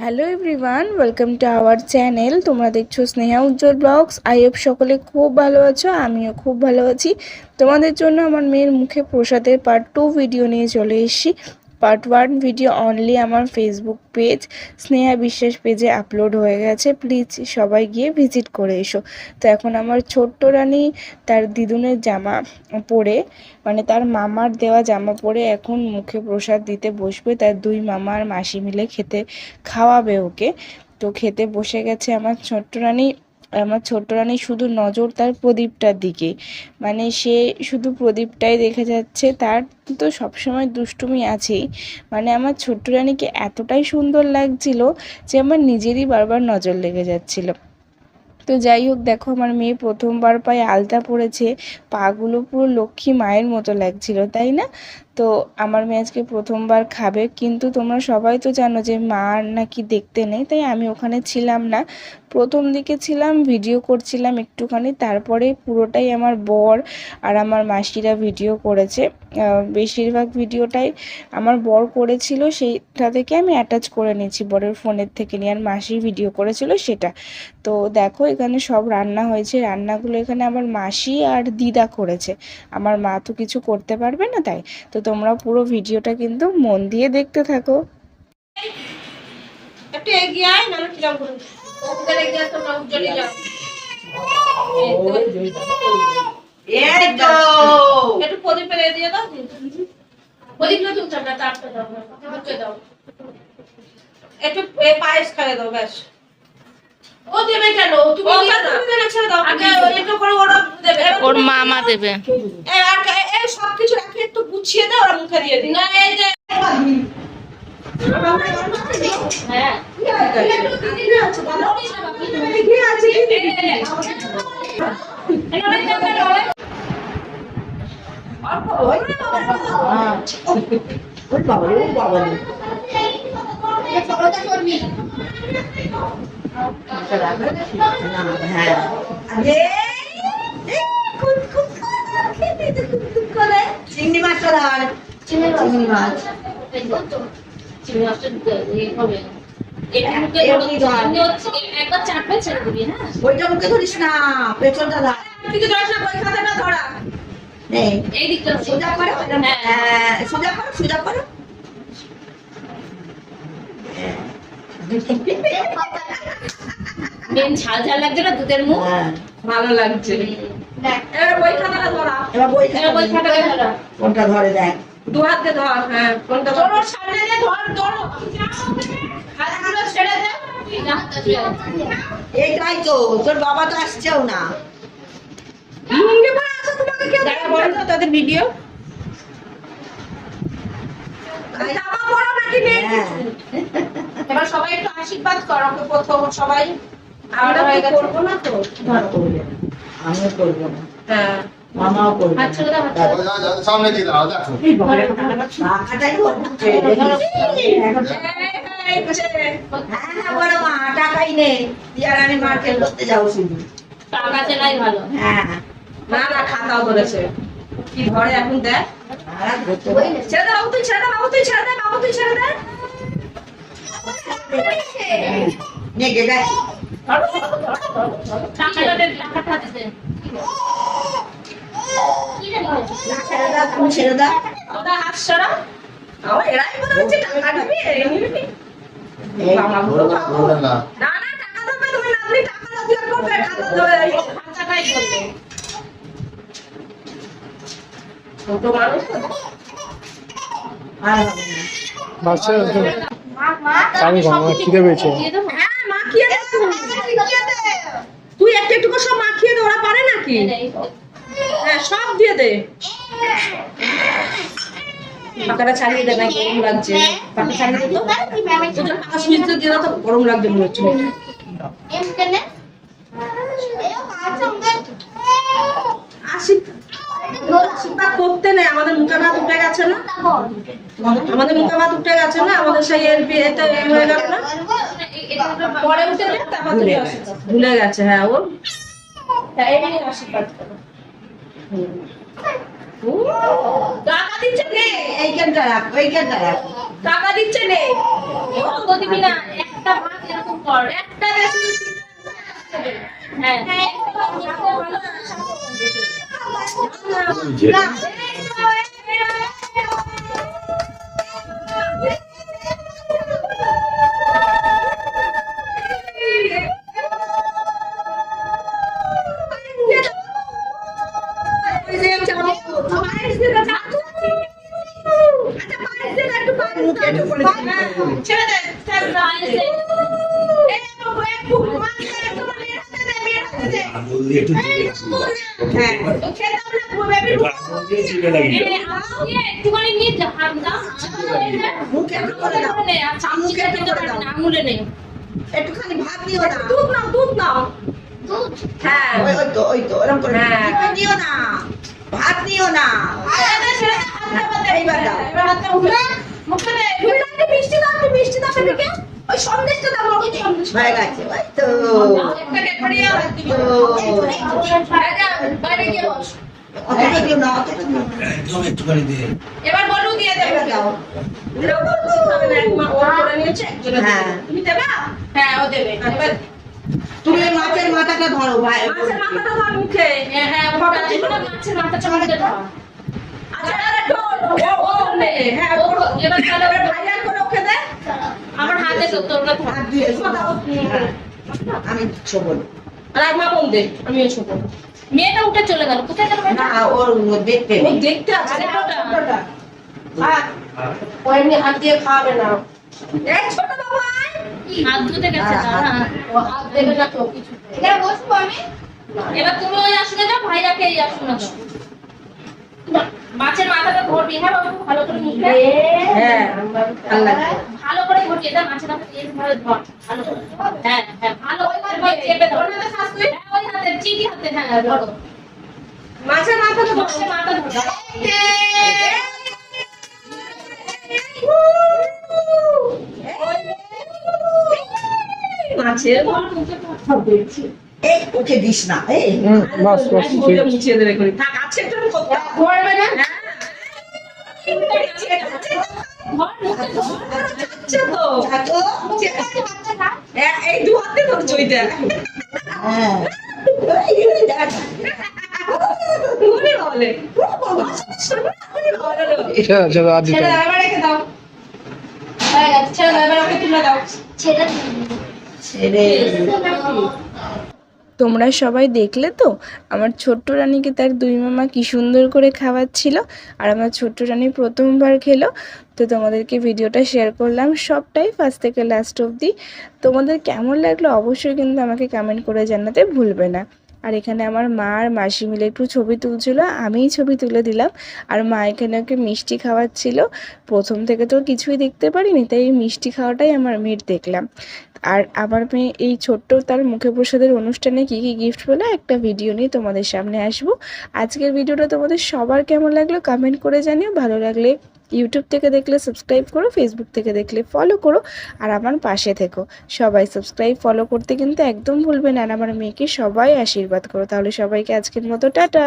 Hello everyone welcome to our channel তোমরা দেখছ Sneha Ujjwal blogs I hope সকলে খুব ভালো আছো, আমিও খুব ভালো আছি। তোমাদের জন্য আমার মেয়ের মুখে প্রসাদের পার্ট টু ভিডিও নিয়ে চলে এসেছি। পার্ট ওয়ান ভিডিও অনলি আমার ফেসবুক পেজ স্নেহা বিশ্বাস পেজে আপলোড হয়ে গেছে। প্লিজ সবাই গিয়ে ভিজিট করে এসো। তো এখন আমার ছোট্ট রানী তার দিদুনের জামা পরে মানে তার মামার দেওয়া জামা পরে এখন মুখে প্রসাদ দিতে বসবে। তার দুই মামা আর মাসি মিলে খেতে খাওয়াবে ওকে। তো খেতে বসে গেছে আমার ছোট্ট রানী। আমার ছোট্ট রানী শুধু নজর তার প্রদীপটার দিকে। মানে সে শুধু প্রদীপটাই দেখে যাচ্ছে, তার তো সবসময় দুষ্টুমি আছেই। মানে আমার ছোট্ট রানীকে এতটাই সুন্দর লাগছিল যে আমার নিজেরই বারবার নজর লেগে যাচ্ছিল। তো যাই হোক, দেখো আমার মেয়ে প্রথমবার পায়ে আলতা পড়েছে পাগুলো পুরো লক্ষ্মী মায়ের মতো লাগছিল, তাই না? তো আমার মেয়ে আজকে প্রথমবার খাবে, কিন্তু তোমরা সবাই তো জানো যে মার নাকি দেখতে নেই, তাই আমি ওখানে ছিলাম না। প্রথম দিকে ছিলাম ভিডিও করছিলাম একটুখানি, তারপরে পুরোটাই আমার বর আর আমার মাসিরা ভিডিও করেছে। বেশিরভাগ ভিডিওটাই আমার বর করেছিল, সেইটা থেকে আমি অ্যাটাচ করে নিয়েছি বরের ফোনের থেকে নিয়ে, আর মাসি ভিডিও করেছিল সেটা। তো দেখো, এখানে সব রান্না হয়েছে, রান্নাগুলো এখানে আমার মাসি আর দিদা করেছে। আমার মা তো কিছু করতে পারবে না তাই। তো তোমরা পুরো ভিডিওটা কিন্তু মন দিয়ে দেখতে থাকো। একটু এগিয়ে আয় নাহলে কিরম করে উজ্জ্বল এগিয়ে আসো না যাও এই তো একটু প্রদীপ ফেলে দিয়ে দাও। প্রদীপ না তুমি চাপটা চাপটা দাও হচ্ছে দাও। একটু পায়েস খাইয়ে দাও ব্যাস। ও দেবে কেন? তুমি ছেড়ে দাও। আগে করে ওরা দেবে। ওর মামা দেবে। আর কা- এই সব কিছু রাখে একটু গুছিয়ে দাও ওরা মুখে দিয়ে দিই না এই যে হ্যাঁ। মাছটা চিংড়ি মাছ। হ্যাঁ? ওইটা মুখে ধরিস না পেছনটা ধর। কিছু ধরিস না বই খাতাটা ধরা। এই দিকটা সোজা করো হ্যাঁ। সোজা করো সোজা করো। মেন ঝাল ঝাল লাগছে না দুধের মুখ? হ্যাঁ। ভালো লাগছে। এবার বই খাতাটা ধরা। এবার বই এবার বই খাতা খাতা কোনটা ধরে দেখ। দু হাত ধর হ্যাঁ কোনটা ধর? ওর সামনে দিয়ে ধর ধর। হাতগুলো ছেড়ে দে। এইটাই তো তোর বাবা তো আসছেও না। লুঙ্গি পরে আসো তোমাকে কেউ দেখা বলো তো তাদের ভিডিও। জামা পরো নাকি নেই হ্যাঁ। এবার সবাই একটু আশীর্বাদ করো প্রথম সবাই। আমরা তো? না তো আমিও করব না। হ্যাঁ মামাও করব। আচ্ছা সামনে দিয়ে দাও দেখো। বসে। হ্যাঁ হ্যাঁ বড় মা টাকাই নেই ইয়ারানি মার্কেট করতে যাও শুধু টাকা চেলাই ভালো। হ্যাঁ না না খাতাও ধরেছে। কি ধরে এখন দেখ। ছেড়ে দে বাবু তুই ছেড়ে দে বাবু তুই ছেড়ে দে বাবু তুই ছেড়ে দে নে গে ছেড়ে দাও, তুমি ছেড়ে দাও। ওটা হাত সরা ও এরাই মনে হচ্ছে টাকা দিবি নিবি এই বাবা গো বাবু। বলবেন না না না টাকা দেবে তুমি নাতনি টাকা রোজগার করবে দেবে এই করবে ছোট মানুষ আর হবে না। বাচ্চা আমি বাবা খিদে পেয়েছে দিয়ে দেবো হ্যাঁ মাখিয়ে দে মাখিয়ে দে সব মাখিয়ে দে ওরা পারে নাকি হ্যাঁ সব দিয়ে দে পাকাটা ছাড়িয়ে দে না গরম লাগছে পাকা ছাড়িয়ে দে তো তোদের পাকা দিয়ে দাও তো গরম লাগছে মনে হচ্ছে আশীর্বাদ আশীর্বাদ করতে নেই আমাদের মুখে ভাত উঠে গেছে না আমাদের মুখে ভাত উঠে গেছে না আমাদের সেই এর বিয়েতে হয়ে গেল না পরে উঠে তারপর ভুলে গেছে হ্যাঁ ওর নিয়ে আশীর্বাদ করো। টাকা দিচ্ছে নে। এইখানটা রাখ ওইখানটা রাখ। টাকা দিচ্ছে নে। অত দিবি না একটা ভাত এরকম কর। একটা হ্যাঁ। ছেড়ে নেই। একটুখানি ভাত দিও। না দুধ নাও দুধ নাও। হ্যাঁ ওই তো ওই তো ওরকম করে হ্যাঁ। দিও না ভাত দিও না। দে। এইবার দাও। মুখে মিষ্টি দাও, মিষ্টি দাও বেবিকে। ওই সন্দেশটা দাও, হয়ে গেছে ওই। তো। বাইরে গিয়ে বস। এবার বলু দিয়ে দেবে দাও এরকম হবে না, এক মা ও করে নিয়েছে, একজনে হ্যাঁ। তুমি দেবা? হ্যাঁ, ও দেবে। এবার তুমি মাছের মাথাটা ধরো ভাই মাছের মাথাটা ধর মুখে। হ্যাঁ হ্যাঁ ওটা মাছের মাথা চামচে দাও আচ্ছা, আর একটু ও, নে। হ্যাঁ, ও। এবার তাহলে এবার ভাইয়ার করে ওকে দে। আমার হাতে তো তোমরা হাত দিয়ে হ্যাঁ। আমি ছোবল ছোট। মেয়েটা উঠে চলে গেল। কোথায় গেল না ওর দেখতে ও দেখতে আছে ছোটটা। হাত। ও এমনি হাত দিয়ে খাওয়াবে না। এই ছোট বাবু হাত ধুতে গেছে হ্যাঁ, না ও হাত দেবে না তো কিছু এখানে বসবো আমি? এবার তুমি ওই আসনে যাও ভাইয়াকে এই আসনে যাও। মাছের মাথাটা ধরবি হ্যাঁ বাবু? ভালো করে মুখে হ্যাঁ ভালো লাগে করে মাছের মাথা দিয়ে ভালো ধর ভালো হ্যাঁ হ্যাঁ ভালো করে ধর, চেপে ধর। ওর শ্বাস তুই। হ্যাঁ ওই হাতে চিঠি হাতে হ্যাঁ ধরো। মাছের মাথা ধর। মাছের এই ওকে দিস না এই। বাস বাস মুছিয়ে দেবে করে থাক আছে একটু করতে ধরবে না হ্যাঁ ধর মুখে ধর আচ্ছা তো চাটো এ- এই দু হাতে ধরছো ওইটা হ্যাঁ হয়ে ছেড়ে তোমরা সবাই দেখলে তো? আমার ছোট্ট রানীকে তার দুই মামা কি সুন্দর করে খাওয়াচ্ছিল, আর আমার ছোট্ট রানী প্রথমবার খেলো। তো তোমাদেরকে ভিডিওটা শেয়ার করলাম, সবটাই ফার্স্ট থেকে লাস্ট অবধি। তোমাদের কেমন লাগল অবশ্যই কিন্তু আমাকে কমেন্ট করে জানাতে ভুলবে না। আর এখানে আমার মা আর মাসি মিলে একটু ছবি তুলছিল, আমিই ছবি তুলে দিলাম। আর মা এখানে ওকে মিষ্টি খাওয়াচ্ছিল। প্রথম থেকে তো কিছুই দেখতে পারিনি, তাই এই মিষ্টি খাওয়াটাই আমার মেয়ের দেখলাম। আর আমার মেয়ে এই ছোট্ট তার মুখে প্রসাদের অনুষ্ঠানে কী কী গিফট পেল একটা ভিডিও নিয়ে তোমাদের সামনে আসব। আজকের ভিডিওটা তোমাদের সবার কেমন লাগল কমেন্ট করে জানিও। ভালো লাগলে ইউটিউব থেকে দেখলে সাবস্ক্রাইব করো ফেসবুক থেকে দেখলে ফলো করো, আর আমার পাশে থেকো। সবাই সাবস্ক্রাইব ফলো করতে কিন্তু একদম ভুলবে না, আর আমার মেয়েকে সবাই আশীর্বাদ করো। তাহলে সবাইকে আজকের মতো টাটা।